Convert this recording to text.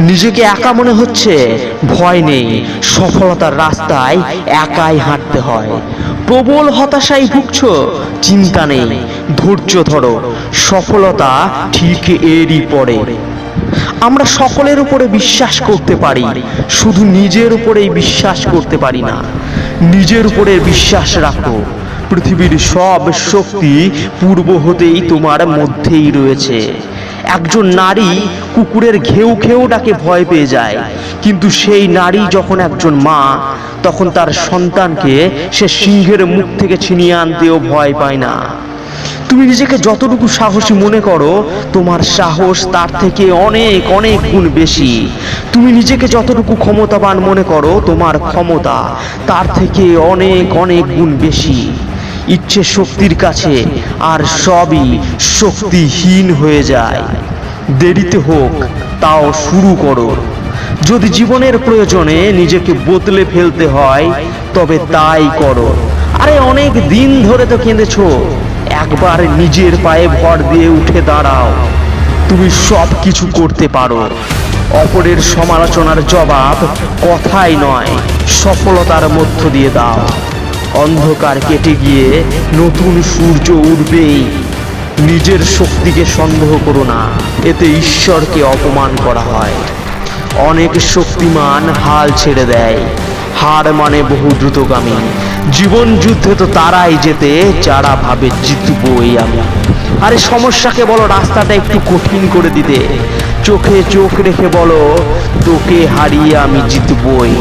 নিজেকে একা মনে হচ্ছে। ভয় নেই, সফলতার রাস্তায় একাই হাঁটতে হয়। প্রবল হতাশায় ভুগছ, চিন্তা নেই, ধৈর্য ধরো, সফলতা ঠিক এরই পরে। আমরা সকলের উপরে বিশ্বাস করতে পারি, শুধু নিজের উপরেই বিশ্বাস করতে পারি না। নিজের উপরে বিশ্বাস রাখো, পৃথিবীর সব শক্তি পূর্ব হতেই তোমার মধ্যেই রয়েছে। একজন নারী কুকুরের ঘেউ ঘেউ ডাকে ভয় পেয়ে যায়। কিন্তু সেই নারী যখন একজন মা, তখন তার সন্তানকে সে সিংহের মুখ থেকে ছিনিয়ে আনতেও ভয় পায় না। তুমি নিজেকে যতটুকু সাহসী মনে করো, তোমার সাহস তার থেকে অনেক অনেক গুণ বেশি। তুমি নিজেকে যতটুকু ক্ষমতাবান মনে করো, তোমার ক্ষমতা তার থেকে অনেক অনেক গুণ বেশি। ইচ্ছে শক্তির কাছে আর সবই শক্তিহীন হয়ে যায়। দেরিতে হোক তাও শুরু করো। যদি জীবনের প্রয়োজনে নিজেকে বদলে ফেলতে হয় তবে তাই করো। আরে অনেক দিন ধরে তো কেঁদেছো। একবার নিজের পায়ে ভর দিয়ে উঠে দাঁড়াও। তুমি সব কিছু করতে পারো। অপরের সমালোচনার জবাব কথাই নয় সফলতার মধ্য দিয়ে দাও। অন্ধকার কেটে গিয়ে নতুন সূর্য উঠবেই নিজের শক্তিকে সন্দেহ করো না, এতে ঈশ্বরকে অপমান করা হয়। অনেক শক্তিমান হাল ছেড়ে দেয়, হার মানে বহু দ্রুতগামী। জীবন যুদ্ধে তো তারাই যেতে যারা ভাবে জিতবই আমি। আরে সমস্যাকে বলো, রাস্তাটা একটু কঠিন করে দিতে। চোখে চোখ রেখে বলো, তোকে হারিয়ে আমি জিতবই।